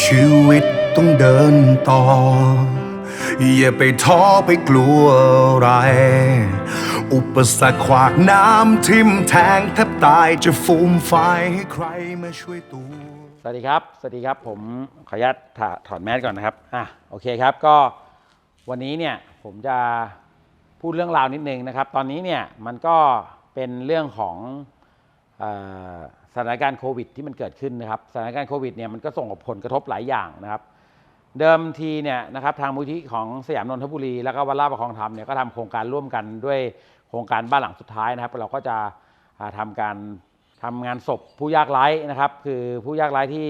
ชีวิตต้องเดินต่อ อย่าไปท้อไปกลัวอะไร อุปสรรคขวากน้ำทิ่มแทงแทบตายจะฟูมไฟให้ใครมาช่วยตัวสวัสดีครับ สวัสดีครับ ผมขออนุญาตถถอดแมสก่อนนะครับ อะ โอเคครับ ก็วันนี้เนี่ยผมจะพูดเรื่องราวนิดนึงนะครับ ตอนนี้เนี่ยมันก็เป็นเรื่องของ สถานการณ์โควิดที่มันเกิดขึ้นนะครับสถานการณ์โควิดเนี่ยมันก็ส่งผลกระทบหลายอย่างนะครับเดิมทีเนี่ยนะครับทางมูลที่ของสยามนนทบุรี แล้วก็วัดลาประคองธรรมเนี่ยก็ทำโครงการร่วมกันด้วยโครงการบ้านหลังสุดท้ายนะครับ เราก็จะอ่าทำการทำงานศพผู้ยากไร้นะครับ คือผู้ยากไร้ที่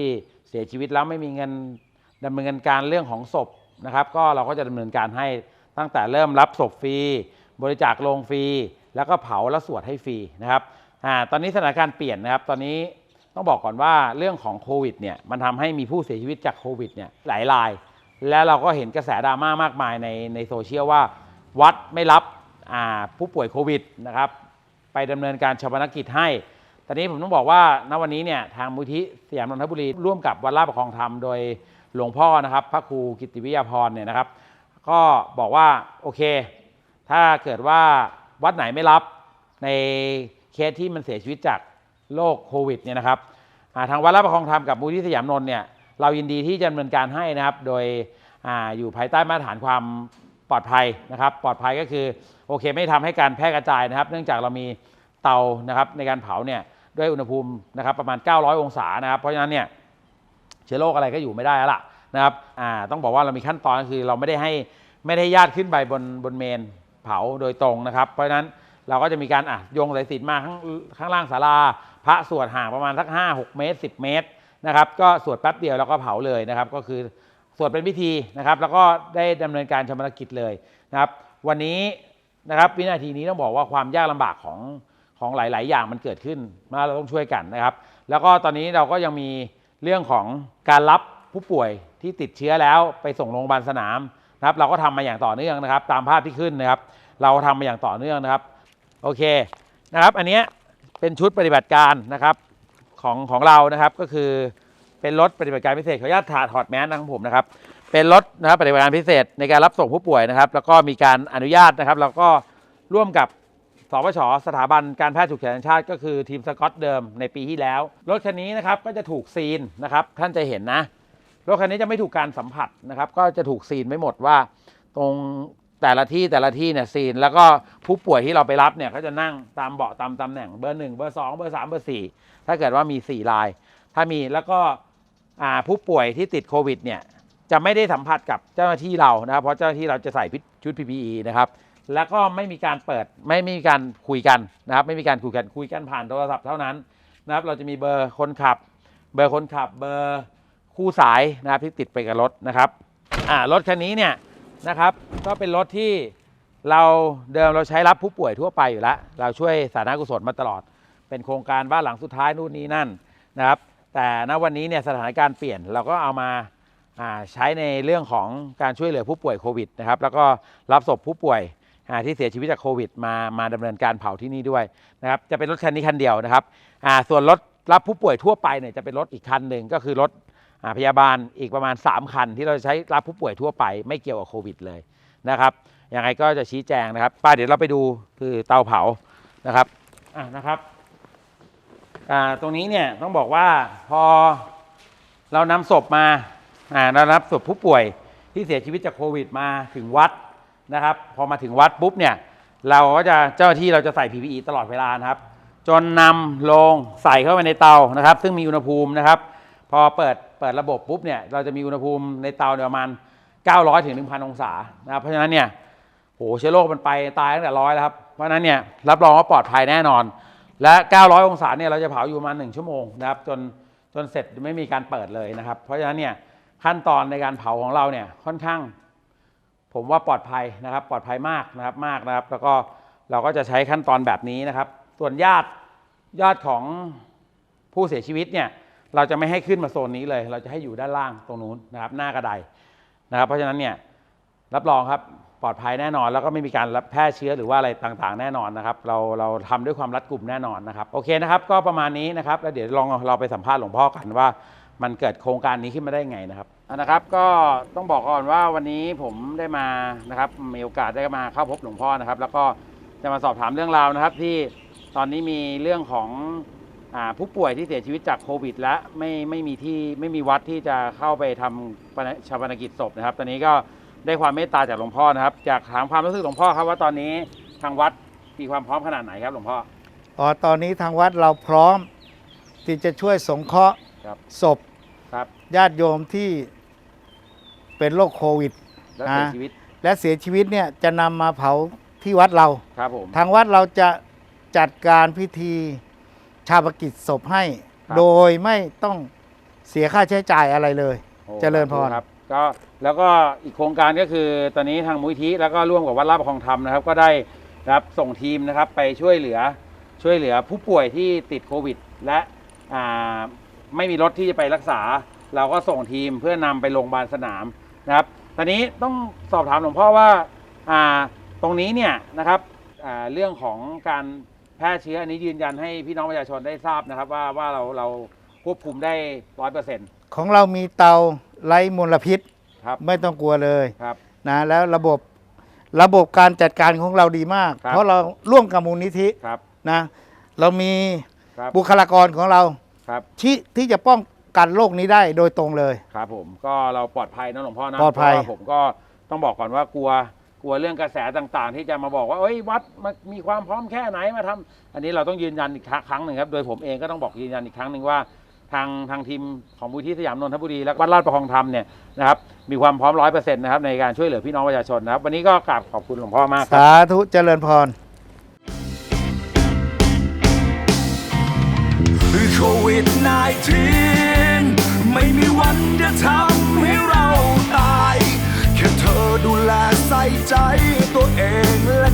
เสียชีวิตแล้วไม่มีเงินดำเนินการเรื่องของศพนะครับ ก็เราก็จะดำเนินการให้ตั้งแต่เริ่มรับศพฟรีบริจาคโรงฟรี แล้วก็เผาและสวดให้ฟรีนะครับ อ่าตอนนี้สถานการณ์เปลี่ยนนะครับ ตอนนี้ต้องบอกก่อนว่าเรื่องของโควิดเนี่ยมันทำให้มีผู้เสียชีวิตจากโควิดเนี่ยหลายราย และเราก็เห็นกระแสดราม่ามากมายในในโซเชียลว่า วัดไม่รับผู้ป่วยโควิดนะครับไปดำเนินการชาปนกิจให้ ตอนนี้ผมต้องบอกว่าณวันนี้เนี่ยทางมูลที่สยามนนทบุรีร่วมกับวัดลาดประคองธรรมโดยหลวงพ่อนะครับพระครูกิตติวิยาพรเนี่ยนะครับ ก็บอกว่าโอเค ถ้าเกิดว่าวัดไหนไม่รับใน เคสที่มันเสียชีวิตจากโรคโควิดเนี่ยนะครับทางวัดลาดประคองธรรมกับมูลที่สยามนนท์เนี่ยเรายินดีที่จะดำเนินการให้นะครับ โดยออยู่ภายใต้มาตรฐานความปลอดภัยนะครับ ปลอดภัยก็คือโอเคไม่ทำให้การแพร่กระจายนะครับ เนื่องจากเรามีเตานะครับในการเผาเนี่ยด้วยอุณหภูมินะครับประมาณ 900 องศานะครับ เพราะฉะนั้นเนี่ยเชื้อโรคอะไรก็อยู่ไม่ได้แล้วล่ะนะครับต้องบอกว่าเรามีขั้นตอนก็คือเราไม่ได้ให้ไม่ได้ญาติขึ้นไปบนบนเมนเผาโดยตรงนะครับ เพราะฉะนั้น เราก็จะมีการอะโยงสายสิญจนมาข้างข้างล่างศาลา พระสวดห่างประมาณสัก 5 6 เมตร 10 เมตรนะครับ ก็สวดแป๊บเดียวแล้วก็เผาเลยนะครับ ก็คือสวดเป็นพิธีนะครับ แล้วก็ได้ดำเนินการชำระกิจเลยนะครับ วันนี้นะครับวินาทีนี้ต้องบอกว่าความยากลำบากของของหลาย ๆ อย่างมันเกิดขึ้นมาเราต้องช่วยกันนะครับ แล้วก็ตอนนี้เราก็ยังมีเรื่องของการรับผู้ป่วยที่ติดเชื้อแล้วไปส่งโรงพยาบาลสนามนะครับ เราก็ทำมาอย่างต่อเนื่องนะครับ ตามภาพที่ขึ้นนะครับ เราทำมาอย่างต่อเนื่องนะครับ โอเคนะครับอันนี้เป็นชุดปฏิบัติการนะครับของของเรานะครับก็คือเป็นรถปฏิบัติการพิเศษขออนุญาตถาถอดแมสนะครับผมนะครับเป็นรถนะครับปฏิบัติการพิเศษในการรับส่งผู้ป่วยนะครับ แล้วก็มีการอนุญาตนะครับ แล้วก็ร่วมกับสปชสถาบันการแพทย์ฉุกเฉินแห่งชาติ ก็คือทีมสกอตเดิมในปีที่แล้ว รถคันนี้นะครับก็จะถูกซีนนะครับท่านจะเห็นนะรถคันนี้จะไม่ถูกการสัมผัสนะครับ ก็จะถูกซีนไม่หมดว่า ตรง แต่ละที่แต่ละที่เนี่ยซีน แล้วก็ผู้ป่วยที่เราไปรับเนี่ยเขาจะนั่งตามเบาะตามตำแหน่งเบอร์หนึ่งเบอร์สองเบอร์สามเบอร์สี่ถ้าเกิดว่ามีสี่ราย ถ้ามีแล้วก็ผู้ป่วยที่ติดโควิดเนี่ยจะไม่ได้สัมผัสกับเจ้าหน้าที่เรานะครับเพราะเจ้าหน้าที่เราจะใส่ชุด PPE นะครับแล้วก็ไม่มีการเปิดไม่ไม่มีการคุยกันนะครับไม่มีการคุยกันคุยกันผ่านโทรศัพท์เท่านั้นนะครับเราจะมีเบอร์คนขับ เบอร์คนขับเบอร์คู่สายนะครับที่ติดไปกับรถนะครับอ่ารถคันนี้เนี่ย นะครับ ก็เป็นรถที่เราเดิมเราใช้รับผู้ป่วยทั่วไปอยู่แล้ว เราช่วยสาธารณกุศลมาตลอด เป็นโครงการบ้านหลังสุดท้ายนู่นนี่นั่นนะครับ แต่ณวันนี้เนี่ยสถานการณ์เปลี่ยนเราก็เอามาใช้ในเรื่องของการช่วยเหลือผู้ป่วยโควิดนะครับ แล้วก็รับศพผู้ป่วยที่เสียชีวิตจากโควิด มามาดำเนินการเผาที่นี่ด้วยนะครับ จะเป็นรถคันนี้คันเดียวนะครับส่วนรถรับผู้ป่วยทั่วไปเนี่ยจะเป็นรถอีกคันหนึ่งก็คือรถ พยาบาลอีกประมาณ 3 คัน ที่เราใช้รับผู้ป่วยทั่วไปไม่เกี่ยวกับโควิดเลยนะครับยังไงก็จะชี้แจงนะครับป้าเดี๋ยวเราไปดูคือเตาเผานะครับอ่านะครับอ่าตรงนี้เนี่ยต้องบอกว่าพอเรานำศพมาอ่าเรารับศพผู้ป่วยที่เสียชีวิตจากโควิดมาถึงวัดนะครับ พอมาถึงวัดปุ๊บเนี่ยเราก็จะเจ้าหน้าที่เราจะใส่ PPE ตลอดเวลานะครับ จนนำลงใส่เข้าไปในเตานะครับ ซึ่งมีอุณหภูมินะครับ พอเปิดเปิดระบบปุ๊บเนี่ยเราจะมีอุณหภูมิในเตาเนี่ยประมาณ 900ถึง1,000 องศานะครับเพราะฉะนั้นเนี่ยโหเชื้อโรคมันไปตายตั้งแต่ร้อยแล้วครับเพราะฉะนั้นเนี่ยรับรองว่าปลอดภัยแน่นอน และ 900 องศาเนี่ยเราจะเผาอยู่ประมาณ 1 ชั่วโมงนะครับจนจนเสร็จไม่มีการเปิดเลยนะครับ เพราะฉะนั้นเนี่ยขั้นตอนในการเผาของเราเนี่ยค่อนข้าง ผมว่าปลอดภัยนะครับ ปลอดภัยมากนะครับมากนะครับ แล้วก็เราก็จะใช้ขั้นตอนแบบนี้นะครับ ส่วนญาติญาติของผู้เสียชีวิตเนี่ย เราจะไม่ให้ขึ้นมาโซนนี้เลย เราจะให้อยู่ด้านล่างตรงนู้นนะครับ หน้ากระไดนะครับ เพราะฉะนั้นเนี่ยรับรองครับปลอดภัยแน่นอน แล้วก็ไม่มีการรับแพร่เชื้อหรือว่าอะไรต่างๆ แน่นอนนะครับ เราเราทำด้วยความรัดกุมแน่นอนนะครับโอเคนะครับ ก็ประมาณนี้นะครับแล้วเดี๋ยวลองเราไปสัมภาษณ์หลวงพ่อกันว่า มันเกิดโครงการนี้ขึ้นมาได้ไงนะครับ นะครับก็ต้องบอกก่อนว่าวันนี้ผมได้มานะครับมีโอกาสได้มาเข้าพบหลวงพ่อนะครับ แล้วก็จะมาสอบถามเรื่องราวนะครับ ที่ตอนนี้มีเรื่องของ ผู้ป่วยที่เสียชีวิตจากโควิด และไม่ไม่มีที่ไม่มีวัดที่จะเข้าไปทำปนชาปนกิจศพนะครับ ตอนนี้ก็ได้ความเมตตาจากหลวงพ่อนะครับอยากถามความรู้สึกหลวงพ่อครับว่าตอนนี้ทางวัดมีความพร้อมขนาดไหนครับหลวงพ่ออ๋อตอนนี้ทางวัดเราพร้อมที่จะช่วยสงเคราะห์ครับศพครับญาติโยมที่เป็นโรคโควิดและเสียอ่าชีวิตและเสียชีวิตเนี่ยจะนำมาเผาที่วัดเราครับผมทางวัดเราจะจัดการพิธี ชาปกิจศพให้ ครับ โดยไม่ต้องเสียค่าใช้จ่ายอะไรเลย โอ้เจริญพร ครับก็แล้วก็อีกโครงการก็คือตอนนี้ทางมูลที่แล้วก็ร่วมกับวัดลาดประคองธรรมนะครับ ก็ได้รับส่งทีมนะครับไปช่วยเหลือช่วยเหลือผู้ป่วยที่ติดโควิด และอ่าไม่มีรถที่จะไปรักษา เราก็ส่งทีมเพื่อนำไปโรงพยาบาลสนามนะครับ ตอนนี้ต้องสอบถามหลวงพ่อว่าอ่าตรงนี้เนี่ยนะครับอ่าเรื่องของการแพ ร่เชื้ออันนี้ยืนยันให้พี่น้องประชาชนได้ทราบนะครับ ว่าว่าเราเราควบคุมได้ร้อยเปอร์เซ็นต์ของเรามีเตาไร้มลพิษ ครับไม่ต้องกลัวเลยครับ นะแล้วระบบระบบการจัดการของเราดีมาก ครับ เพราะเราร่วมกับมูลนิธิครับนะเรามีครับบุคลากรของเราครับที่ที่จะป้องกันโรคนี้ได้โดยตรงเลย ครับผมก็เราปลอดภัยนะหลวงพ่อนะปลอดภัย เพราะว่าผมก็ต้องบอกก่อนว่ากลัว กลัวเรื่องกระแสต่างๆ ที่จะมาบอกว่าเอ้ยวัดมามีความพร้อมแค่ไหนมาทำอันนี้เราต้องยืนยันอีกครั้งหนึ่งครับ โดยผมเองก็ต้องบอกยืนยันอีกครั้งหนึ่งว่า ทางทางทีมของมูลที่สยามนนทบุรีและวัดลาดประคองธรรมเนี่ยนะครับมีความพร้อมร้อยเปอร์เซ็นต์นะครับในการช่วยเหลือพี่น้องประชาชนนะครับ วันนี้ก็กราบขอบคุณหลวงพ่อมากครับ สาธุเจริญพรโควิด -19 ไม่มีวันจะทำ แลใส่ใจตัวเองและ